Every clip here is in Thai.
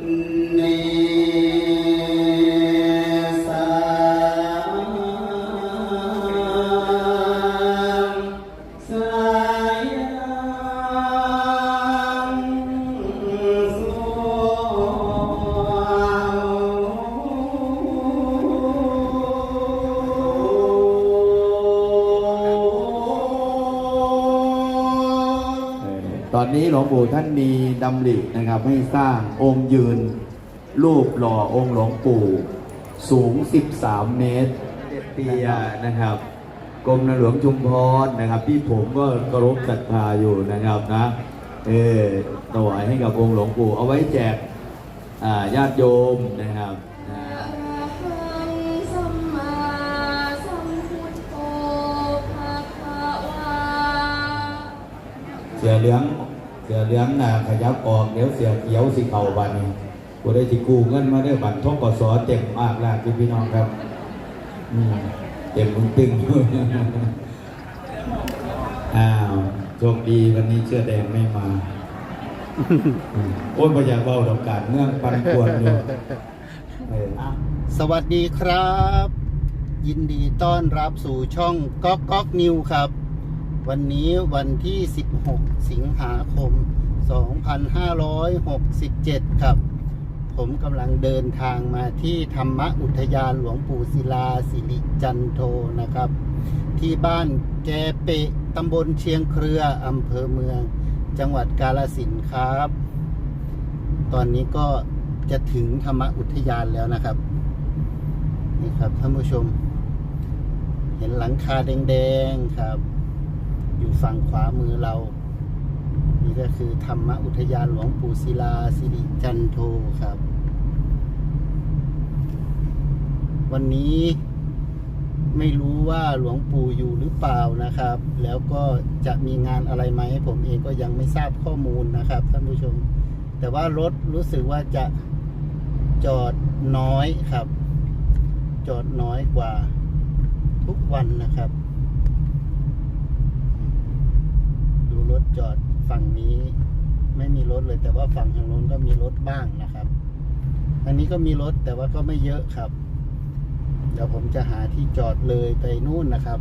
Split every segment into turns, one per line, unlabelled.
เดำรินะครับ ให้สร้างองค์ยืน รูปหล่อองค์หลวงปู่ สูง 13 เมตรเตียนะครับกรมนหลวงชุมพรนะครับ ที่ผมก็เคารพศรัทธาอยู่นะครับนะเออถวายให้กับองค์หลวงปู่ เอาไว้แจกอ่าญาติโยมนะครับนะ
อะระหังสัมมาสัมพุทโธภะคะวา
เสือเหลืองเสือเหลืองน่ะขยับออกเดี๋ยวเสือเขียวสิเข่าบันนี่กูได้ที่กูเงินมาได้บัตรท่องกสอเต็มมากแล้วพี่น้องครับเต็มมึงตึงอ้าวโชคดีวันนี้เชื่อแดงไม่มาโอ้ยพยากเบาดอกกาดเนื่องปันปวนอยู่เอออะ
สวัสดีครับ ยินดีต้อนรับสู่ช่องก๊อกก๊อกนิวครับ วันนี้วันที่ 16 สิงหาคม 2567 ครับ ผมกำลังเดินทางมาที่ธรรมอุทยานหลวงปู่ศิลาสิริจันโทนะครับ ที่บ้านแกเปะตำบลเชียงเครืออำเภอเมือง จังหวัดกาลสินครับ ตอนนี้ก็จะถึงธรรมอุทยานแล้วนะครับ นี่ครับท่านผู้ชม เห็นหลังคาแดงๆครับ อยู่ฝั่งขวามือเรา นี่ก็คือธรรมอุทยานหลวงปู่ศิลาสิริจันโทครับ วันนี้ไม่รู้ว่าหลวงปู่อยู่หรือเปล่านะครับ แล้วก็จะมีงานอะไรไหมผมเองก็ยังไม่ทราบข้อมูลนะครับท่านผู้ชม แต่ว่ารถรู้สึกว่าจะจอดน้อยครับ จอดน้อยกว่าทุกวันนะครับ ดูร ถจอดฝั่งนี้ไม่มีรถเลย แต่ว่าฝั่งทางโน้นก็มีรถบ้างนะครับ อันนี้ก็มีรถแต่ว่าก็ไม่เยอะครับ เดี๋ยวผมจะหาที่จอดเลยไปนู่นนะครับ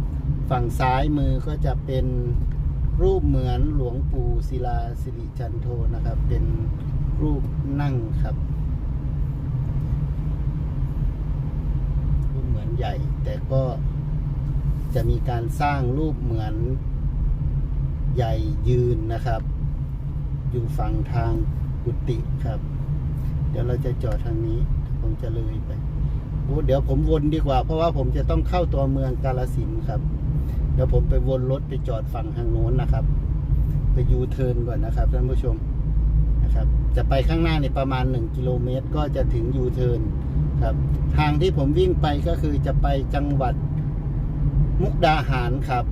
ฝั่งซ้ายมือก็จะเป็นรูปเหมือนหลวงปู่ศิลาสิริจันโทนะครับ เป็นรูปนั่งครับ รูปเหมือนใหญ่ แต่ก็จะมีการสร้างรูปเหมือน ใหญ่ยืนนะครับ อยู่ฝั่งทางกุฏิครับ เดี๋ยวเราจะจอดทางนี้ผมจะเลยไปโอ้เดี๋ยวผมวนดีกว่า เพราะว่าผมจะต้องเข้าตัวเมืองกาลสินครับ เดี๋ยวผมไปวนรถไปจอดฝั่งทางโน้นนะครับ ไปยูเทิร์นก่อนนะครับท่านผู้ชมนะครับ จะไปข้างหน้าในประมาณ 1 กิโลเมตร ก็จะถึงยูเทิร์นครับ ทางที่ผมวิ่งไปก็คือจะไปจังหวัดมุกดาหารครับ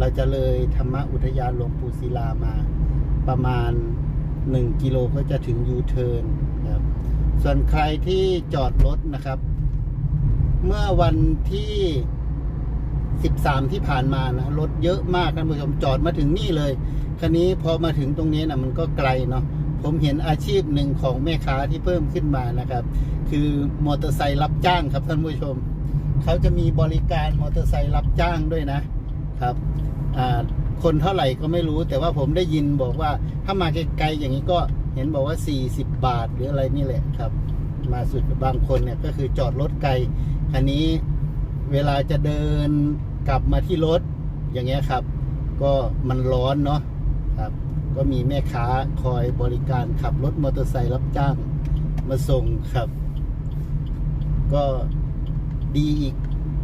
เราจะเลยธรรมอุทยานหลวงปู่ศิลามาประมาณ 1 กิโลก็จะถึงยูเทิร์นครับส่วนใครที่จอดรถนะครับ เมื่อวันที่ 13 ที่ผ่านมานะรถเยอะมากท่านผู้ชมจอดมาถึงนี่เลยคันนี้พอมาถึงตรงนี้นะมันก็ไกลเนาะผมเห็นอาชีพหนึ่งของแม่ค้าที่เพิ่มขึ้นมานะครับ คือมอเตอร์ไซค์รับจ้างครับท่านผู้ชม เขาจะมีบริการมอเตอร์ไซค์รับจ้างด้วยนะครับ คนเท่าไหร่ก็ไม่รู้ แต่ว่าผมได้ยินบอกว่าถ้ามาไกลๆอย่างนี้ก็เห็นบอกว่า 40 บาทหรืออะไรนี่แหละครับ มาสุดบางคนเนี่ยก็คือจอดรถไกลคันนี้เวลาจะเดินกลับมาที่รถอย่างเงี้ยครับ ก็มันร้อนเนาะครับ ก็มีแม่ค้าคอยบริการขับรถมอเตอร์ไซค์รับจ้างมาส่งครับ ก็ดีอีก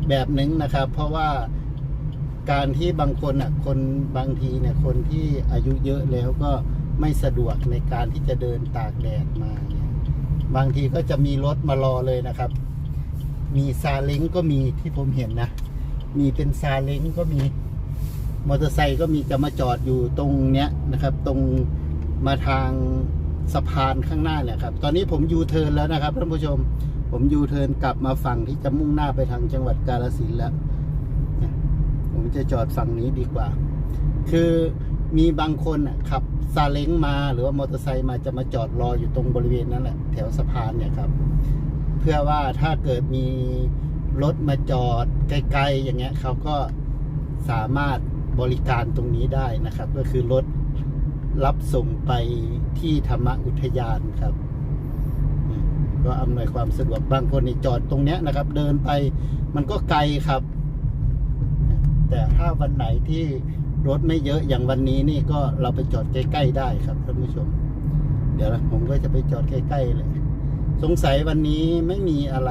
แบบหนึ่งนะครับ เพราะว่า การที่บางคนอะคนบางทีเนี่ยคนที่อายุเยอะแล้วก็ไม่สะดวกในการที่จะเดินตากแดดมาเนี่ยบางทีก็จะมีรถมารอเลยนะครับ มีซาเล้งก็มีที่ผมเห็นนะ มีเป็นซาเล้งก็มีมอเตอร์ไซค์ก็มีจะมาจอดอยู่ตรงเนี้ยนะครับ ตรงมาทางสะพานข้างหน้าเนี่ยครับ ตอนนี้ผมยูเทิร์นแล้วนะครับท่านผู้ชม ผมยูเทิร์นกลับมาฝั่งที่จะมุ่งหน้าไปทางจังหวัดกาฬสินธุ์แล้ว ผมจะจอดฝั่งนี้ดีกว่า คือมีบางคนขับซาเล้งมาหรือว่ามอเตอร์ไซค์มาจะมาจอดรออยู่ตรงบริเวณนั้นแหละแถวสะพานเนี่ยครับ เพื่อว่าถ้าเกิดมีรถมาจอดไกลๆอย่างเงี้ยเขาก็สามารถบริการตรงนี้ได้นะครับ ก็คือรถรับส่งไปที่ธรรมอุทยานครับ ก็อำนวยความสะดวกบางคนนี่จอดตรงเนี้ยนะครับ เดินไปมันก็ไกลครับ แต่ถ้าวันไหนที่รถไม่เยอะอย่างวันนี้นี่ก็เราไปจอดใกล้ๆได้ครับท่านผู้ชม เดี๋ยวนะผมก็จะไปจอดใกล้ๆเลย สงสัยวันนี้ไม่มีอะไร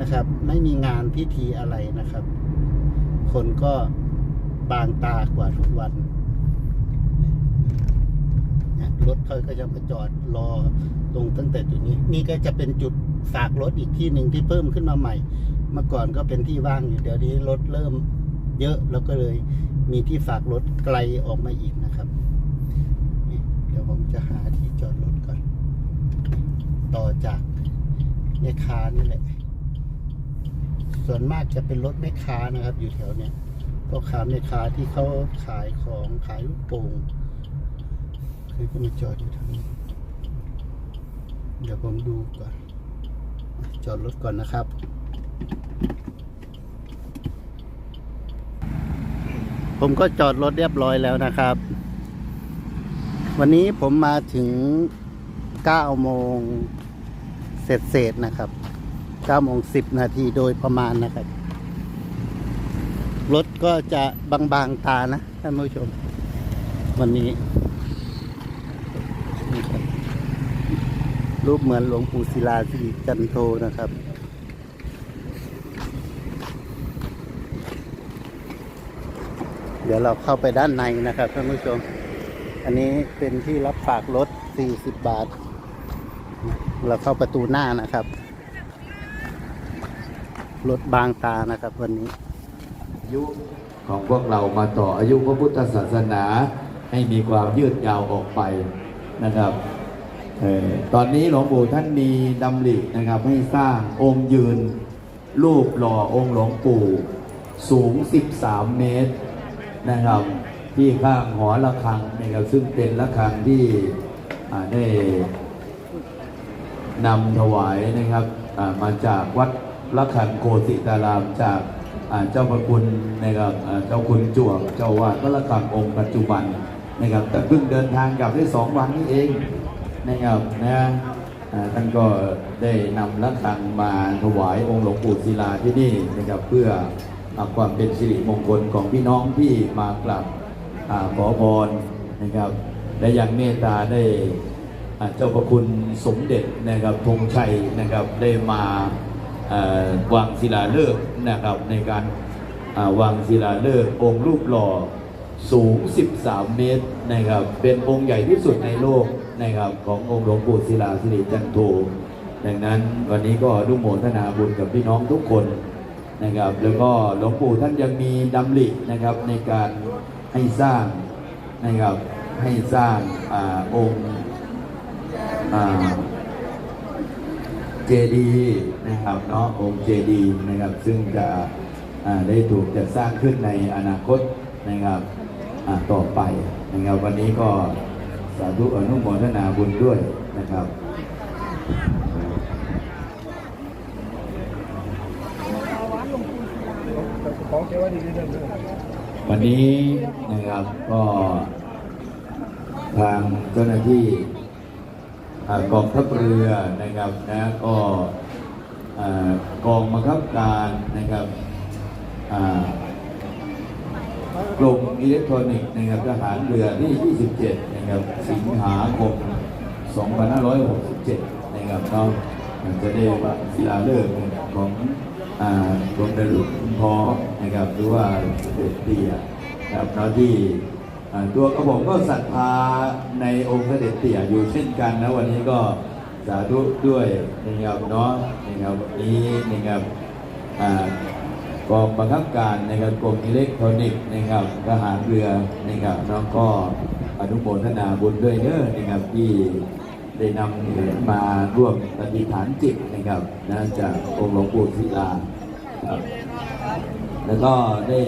นะครับ ไม่มีงานพิธีอะไรนะครับ คนก็บางตากว่าทุกวันรถเขาก็จะมาจอดรอตรงตั้งแต่จุดนี้ นี่ก็จะเป็นจุดฝากรถอีกที่หนึ่งที่เพิ่มขึ้นมาใหม่ เมื่อก่อนก็เป็นที่ว่างอยู่เดี๋ยวนี้รถเริ่ม เยอะแล้วก็เลยมีที่ฝากรถไกลออกมาอีกนะครับเดี๋ยวผมจะหาที่จอดรถก่อน ต่อจากแม่ค้านี่แหละ ส่วนมากจะเป็นรถแม่ค้านะครับ อยู่แถวเนี้ยพ่อค้าแม่ค้าที่เขาขายของขายลูกโป่งคือก็มาจอดอยู่ทางนี้ เดี๋ยวผมดูก่อน จอดรถก่อนนะครับ ผมก็จอดรถเรียบร้อยแล้วนะครับ วันนี้ผมมาถึง9โมงเสร็จเสร็จนะครับ9โมง10 นาทีโดยประมาณนะครับ รถก็จะบางๆตานะท่านผู้ชม วันนี้ รูปเหมือนหลวงปู่ศิลาสิริจันโทนะครับ เดี๋ยวเราเข้าไปด้านในนะครับท่านผู้ชม อันนี้เป็นที่รับฝากรถ 40 บาท เราเข้าประตูหน้านะครับ รถบางตานะครับวันนี้
อายุของพวกเรามาต่ออายุพระพุทธศาสนาให้มีความยืดยาวออกไปนะครับเออตอนนี้หลวงปู่ท่านมีดำรินะครับ ให้สร้างองค์ยืน รูปหล่อองค์หลวงปู่ สูง 13 เมตร นะครับ ที่ข้างหอระฆังนะครับซึ่งเป็นระฆังที่ได้นำถวายนะครับมาจากวัดละคันโกสิตารามจากเจ้าพระคุณนะครับเจ้าคุณจวบเจ้าวาดวัดละคังองค์ปัจจุบันนะครับ แต่เพิ่งเดินทางกลับได้สองวันนี้เองนะครับนะท่านก็ได้นำละคังมาถวายองค์หลวงปู่ศิลาที่นี่นะครับเพื่อ ความเป็นสิริมงคลของพี่น้องที่มากราบขอพรนะครับ และยังเมตตาได้เจ้าพระคุณสมเด็จนะครับธงชัยนะครับได้มาวางศิลาฤกษ์นะครับในการวางศิลาฤกษ์องค์รูปหล่อสูง 13 เมตรนะครับเป็นองค์ใหญ่ที่สุดในโลกนะครับขององค์หลวงปู่ศิลาสิริจันโทดังนั้นวันนี้ก็อนุโมทนาบุญกับพี่น้องทุกคน นะครับ แล้วก็หลวงปู่ท่านยังมีดำรินะครับในการให้สร้างนะครับให้สร้างอองค์เจดีนะครับเนาะองค์เจดีนะครับซึ่งจะได้ถูกจัดสร้างขึ้นในอนาคตนะครับต่อไปนะครับวันนี้ก็สาธุอนุโมทนาบุญด้วยนะครับ วันนี้นะครับก็ทางเจ้าหน้าที่กองทัพเรือนะครับนะก็กองบังคับการนะครับกรมอิเล็กทรอนิกส์นะครับทหารเรือที่ 27 นะครับสิงหาคม 2567 นะครับเนาะจะได้ว่าศิลาฤกษ์ของ อ่ากรมเรือหลวงชุมพรนะครับหรือว่าเสด็จเตี่ยนะครับเนาะที่ตัวกระผมก็ศรัทธาในองค์เสด็จเตี่ยอยู่เช่นกันนะวันนี้ก็สาธุด้วยนะครับเนาะนะครับวันนี้นะครับกองบังคับการนะครับกรมอิเล็กทรอนิกส์นะครับทหารเรือนะครับน้องก็อนุโมทนาบุญด้วยเด้อนะครับที่ ได้นำเหรียญมาร่วมปฏิฐานจิตนะครับนะจากองค์หลวงปู่ศิลาครับแล้วก็ได้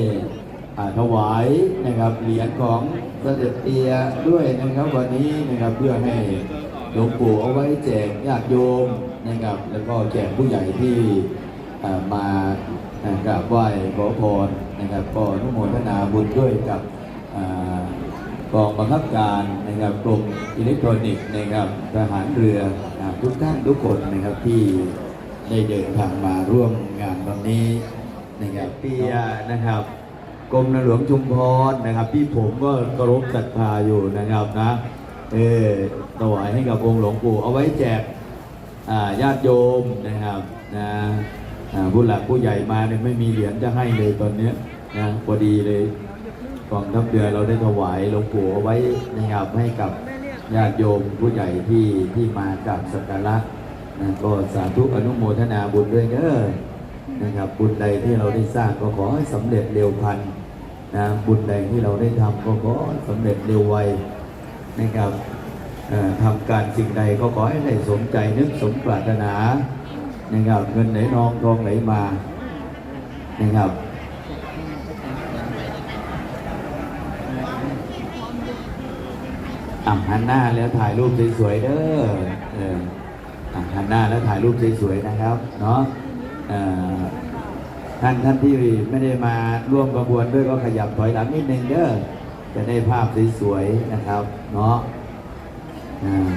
ถวายนะครับเหรียญของเสด็จเตียด้วยนะครับวันนี้นะครับเพื่อให้หลวงปู่เอาไว้แจกญาติโยมนะครับ แล้วก็แจกผู้ใหญ่ที่มากราบไหว้ขอพรนะครับก็อนุโมทนาบุญด้วยกับ กองบังคับการนะครับกรมอิเล็กทรอนิกส์นะครับทหารเรือทุกท่านทุกคนนะครับที่ได้เดินทางมาร่วมงานวันนี้นะครับเตียนะครับกรมนหลวงชุมพรนะครับที่ผมก็เคารพศรัทธาอยู่นะครับนะเออถวายให้กับองค์หลวงปู่เอาไว้แจกญาติโยมนะครับนะผู้หลักผู้ใหญ่มาเนี่ยไม่มีเหรียญจะให้เลยตอนนี้นะพอดีเลย องทัพเรือเราได้ถวายหลวงปู่เอาไว้นะครับให้กับญาติโยมผู้ใหญ่ที่ที่มาจากสักการะนะก็สาธุอนุโมทนาบุญด้วยเด้อนะครับบุญใดที่เราได้สร้างก็ขอให้สำเร็จเร็วพันนะบุญใดที่เราได้ทำก็ขอให้สำเร็จเร็วไวนะครับทำการสิ่งใดก็ขอให้ได้สมใจนึกสมปรารถนานะครับเงินไหลนองทองไหลมานะครับ อ่ำหันหน้าแล้วถ่ายรูปสวยๆเด้อเอออ่ำหันหน้าแล้วถ่ายรูปสวยๆนะครับ เนาะเออท่านท่านที่ไม่ได้มาร่วมกระบวนด้วยก็ขยับถอยหลังนิดนึงเด้อจะได้ภาพสวยๆนะครับ เนาะอ่า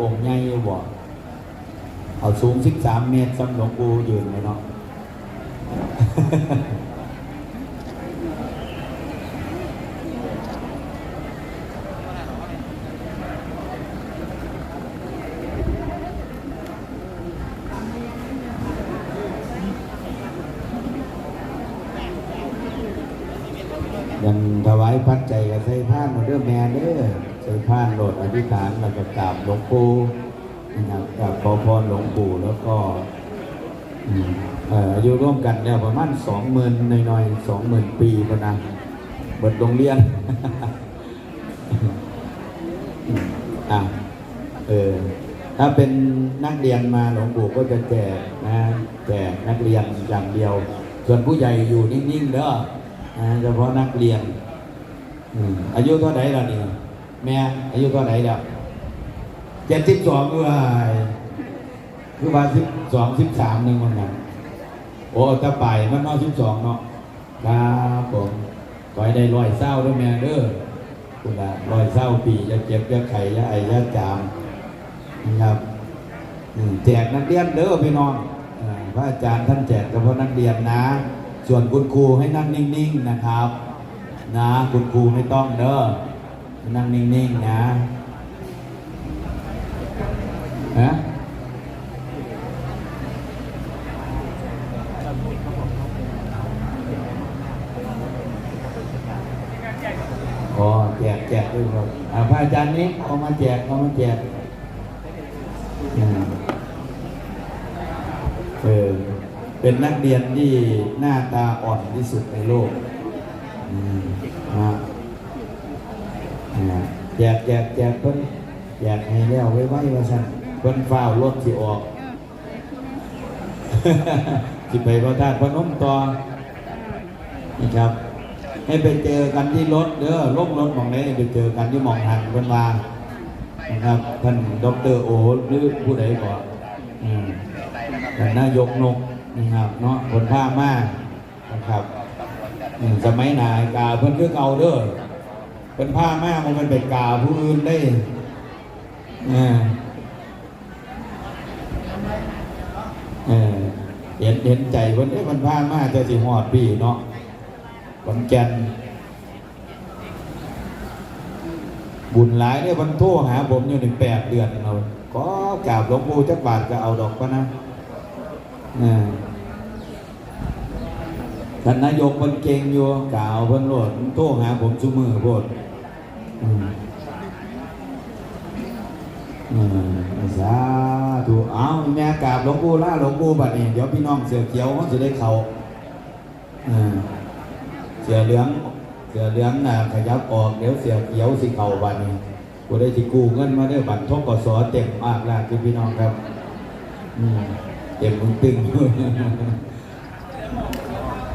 องค์ใหญ่บ่เอาสูง13เมตรสำหลวงปู่ยืนเลยเนาะยังถวายพัดใจกับใส่ผ้านหมดเด้อแม่เด้อ ใส่ผ้านโหลดอธิษฐานแล้วก็กราบหลวงปู่นะครับกราบขอพรหลวงปู่แล้วก็อายุร่วมกันเนี่ยประมาณสองหมื่นหน่อยๆสองหมื่นปีพอนะเบิดโรงเรียนอะเออถ้าเป็นนักเรียนมาหลวงปู่ก็จะแจกนะแจกนักเรียนอย่างเดียว ส่วนผู้ใหญ่อยู่นิ่งๆเด้อนะเฉพาะนักเรียนอายุเท่าไหร่ล่ะนี่ แม่อายุเท่าไหร่แล้วเจ็ดสิบสองด้วยคือว่าสิบสองสิบสามหนึ่งวันนั้นโอ้ตะไปมันเนาะสิบสองเนาะครับผมขอให้ได้ร้อยเศร้าด้วยแม่เด้อคุณละร้อยเศร้าปีจะเจ็บจะไข่จะไอจะจามนะครับแจกนักเรียนเด้อพี่น้องอ่าพระอาจารย์ท่านแจกเฉพาะนักเรียนนะ ส่วนคุณครูให้นั่งนิ่งๆนะครับ นะคุณครูไม่ต้องเด้อ นั่งนิ่งๆนะฮะอ๋อแจกแจกด้วยครับอ่าพระอาจารย์นี้เอามาแจกเอามาแจกเออเป็นนักเรียนที่หน้าตาอ่อนที่สุดในโลกอืมนะ แจกแจกแจกเพิ่นแจกให้แล้วไว้ไว้ว่าซั่นเพิ่นฟ้าวรถสิออกสิไปพระธาตุพนมต่อนี่ครับ ให้ไปเจอกันที่รถเด้อลงรถมองไหนไปเจอกันที่มองหันเพิ่นว่านะครับท่านดอกเตอรโอหรือผู้ใดก่อนท่านนายกนกนะครับเนาะคนผ้ามากนะครับสมัยหนากาเพิ่นคือเก่าเด้อ เพิ่นผ้ามากมันเป็นเบ็ดกาผู้อื่นได้อ่าเออเห็นเห็นใจเพิ่นเอ้มันพามาจะสิฮอดพี่เนาะขอนแก่นบุญหลายเนี่ยมันโทรหาผมอยู่ในแปดเดือนเราก็กราบหลวงปู่จักบาทก็เอาดอกปะนะอ่ท่านนายกเพิ่นเก่งอยู่กล่าวเพิ่นโลดมันโทรหาผมซุมือโพด สาธุเอาแม่กราบหลวงปู่ล่าหลวงปู่บัดนี้เดี๋ยวพี่น้องเสือเขียวเขาจะได้เขาอ่าเสือเหลืองเสือเหลืองน่ะขยับออกเดี๋ยวเสือเขียวสิเข่าบัดนี้กูได้สิกู้เงินมาได้บัตรทกสเต็มมากแล้วคือพี่น้องครับอืมเต็มมึงตึง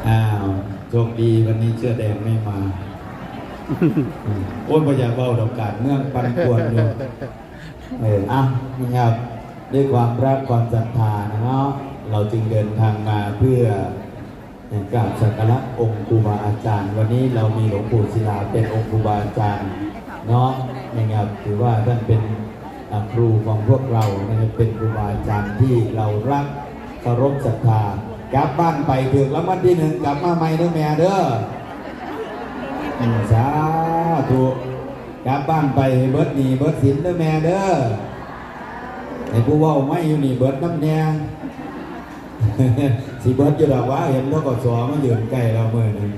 อ้าวโชคดีวันนี้เชื่อแดงไม่มา โอ้ยพยากเบาดอกกาดเมืองปันปวนอยู่เอออะนี่ครับด้วยความรักความศรัทธานะเนาะเราจึงเดินทางมาเพื่อกราบสักการะองค์ครูบาอาจารย์ วันนี้เรามีหลวงปู่ศิลาเป็นองค์ครูบาอาจารย์เนาะนะครับถือว่าท่านเป็นอ่าครูของพวกเรานะครับเป็นครูบาอาจารย์ที่เรารักเคารพศรัทธากลับบ้านไปถึงแล้ววันที่หนึ่งกลับมาใหม่เด้อแม่เด้ออืม สาธุกลับบ้านไปให้เบิดหนีเบิดสินเด้อแม่เด้อไอ้ผู้เว่าไม่อยู่นี่เบิดน้ำแน่สิเบิดอยู่ดอกว่าเห็นแล้วก็สอมายืนใกล้เราเมื่อนึง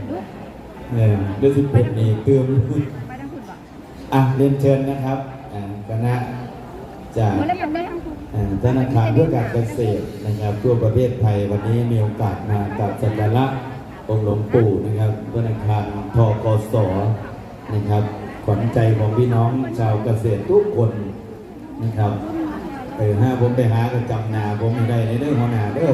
เออเดี๋ยวสิเป็นนี่เติมอะเรียนเชิญนะครับอ่าคณะจากอ่าธนาคารเพื่อการเกษตรนะครับทั่วประเทศไทยวันนี้มีโอกาสมากับสักการะ องหลวงปู่นะครับธนาคารทกสนะครับ ขวัญใจของพี่น้องชาวเกษตรทุกคนนะครับเออห้าผมไปหาก็จำหนาผมไม่ได้ในเรื่องหัวหน้าเด้อ